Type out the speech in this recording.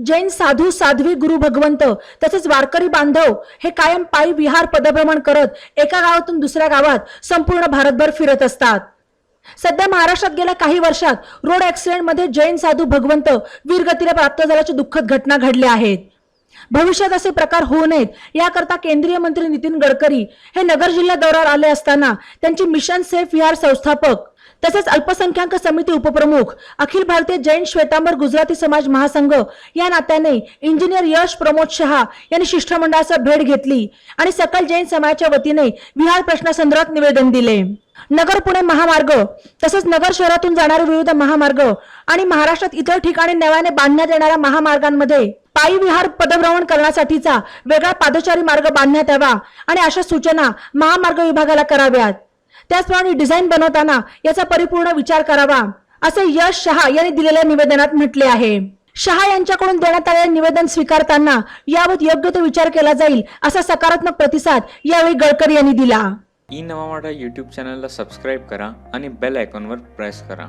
जैन साधू साध्वी गुरु भगवंत तसेच वारकरी बांधव हे कायम पायी विहार पदभ्रमण करत एका गावातून दुसऱ्या गावात संपूर्ण भारतभर फिरत असतात. सध्या महाराष्ट्रात गेल्या काही वर्षात रोड ऍक्सिडेंटमध्ये जैन साधू भगवंत वीरगतीला प्राप्त झाल्याच्या दुःखद घटना घडल्या आहेत. भविष्यात असे प्रकार होऊ नयेत याकरता केंद्रीय मंत्री नितीन गडकरी हे नगर जिल्हा दौऱ्यावर आले असताना त्यांची मिशन सेफ विहार संस्थापक तसेच अल्पसंख्याक समिती उपप्रमुख अखिल भारतीय जैन श्वेतांबर गुजराती समाज महासंघ या नात्याने इंजिनियर यश प्रमोद शहा यांनी शिष्टमंडळासह भेट घेतली आणि सकल जैन समाजाच्या वतीने विहार प्रश्नासंदर्भात निवेदन दिले. नगर पुणे महामार्ग तसेच नगर शहरातून जाणारे विविध महामार्ग आणि महाराष्ट्रात इतर ठिकाणी नव्याने बांधण्यात येणाऱ्या महामार्गांमध्ये पायी विहार पदभ्रमण करण्यासाठीचा वेगळा पादचारी मार्ग बांधण्यात यावा आणि अशा सूचना महामार्ग विभागाला कराव्यात. त्याचप्रमाणे डिझाईन बनवताना याचा परिपूर्ण विचार करावा. असे यश शहा यांनी दिलेल्या निवेदनात म्हटले आहे. शहा यांच्याकडून देण्यात आलेले निवेदन स्वीकारताना यावर योग्य तो विचार केला जाईल असा सकारात्मक प्रतिसाद यावेळी गडकरी यांनी दिला. ई नवा मराठा यूट्यूब चॅनलला सबस्क्राईब करा आणि बेल आयकॉनवर प्रेस करा.